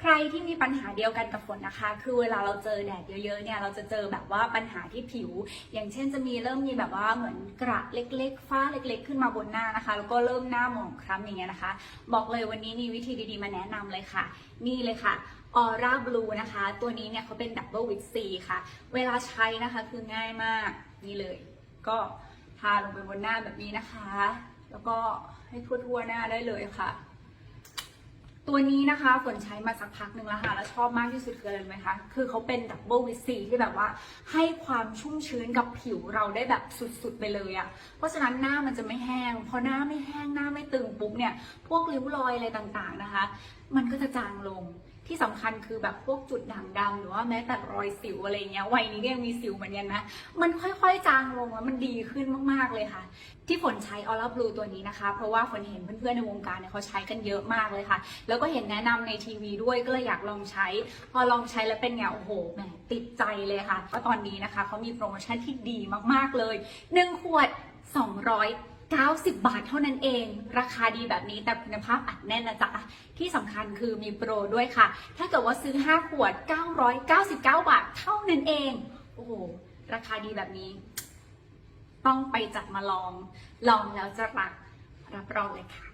ใครที่มีปัญหาเดียวกันกับฝนนะคะ คือเวลาเราเจอแดดเยอะๆเนี่ยเราจะเจอแบบว่าปัญหาที่ผิว อย่างเช่นจะมีเริ่มมีแบบว่าเหมือนกระเล็ก ๆ ฝ้าเล็ก ๆ ขึ้นมาบนหน้านะคะ แล้วก็เริ่มหน้าหมองคล้ำอย่างเงี้ยนะคะ บอกเลยวันนี้มีวิธีดีๆมาแนะนำเลยค่ะ นี่เลยค่ะออร่าบลูนะคะ ตัวนี้เนี่ยเขาเป็นดับเบิลวิตซีค่ะ เวลาใช้นะคะคือง่ายมากนี่เลย ก็ทาลงไปบนหน้าแบบนี้นะคะ แล้วก็ให้ทั่วๆหน้าได้เลยค่ะ ตัวนี้นะคะฝนใช้มาสักพักหนึ่งแล้วค่ะ แล้วชอบมากที่สุดคืออะไรไหมคะ คือเขาเป็นดับเบิลวิซีที่แบบว่าให้ความชุ่มชื้นกับผิวเราได้แบบสุดๆไปเลยอะ่ะ เพราะฉะนั้นหน้ามันจะไม่แห้ง พอหน้าไม่แห้งหน้าไม่ตึงปุ๊บเนี่ย พวกริ้วรอยอะไรต่างๆนะคะ มันก็จะจางลง ที่สำคัญคือแบบพวกจุดด่างดำหรือว่าแม้แต่รอยสิวอะไรเงี้ยวัยนี้ก็ยังมีสิวเหมือนกันนะ มันค่อยๆจางลงแล้วมันดีขึ้นมากๆเลยค่ะ ที่ฝนใช้ออร่าบลูตัวนี้นะคะ เพราะว่าฝนเห็นเพื่อนๆในวงการเนี่ยเขาใช้กันเยอะมากเลยค่ะ แล้วก็เห็นแนะนำในทีวีด้วยก็เลยอยากลองใช้ พอลองใช้แล้วเป็นไงโอ้โหแหมติดใจเลยค่ะก็ตอนนี้นะคะเขามีโปรโมชั่นที่ดีมากๆเลย1ขวด 90 บาทเท่านั้นเอง ราคาดีแบบนี้แต่คุณภาพอัดแน่นนะจ๊ะ ที่สำคัญคือมีโปรด้วยค่ะ ถ้าเกิดว่าซื้อ 5 ขวด 999 บาทเท่านั้นเอง โอ้โห ราคาดีแบบนี้ ต้องไปจัดมาลอง ลองแล้วจะรัก รับรองเลยค่ะ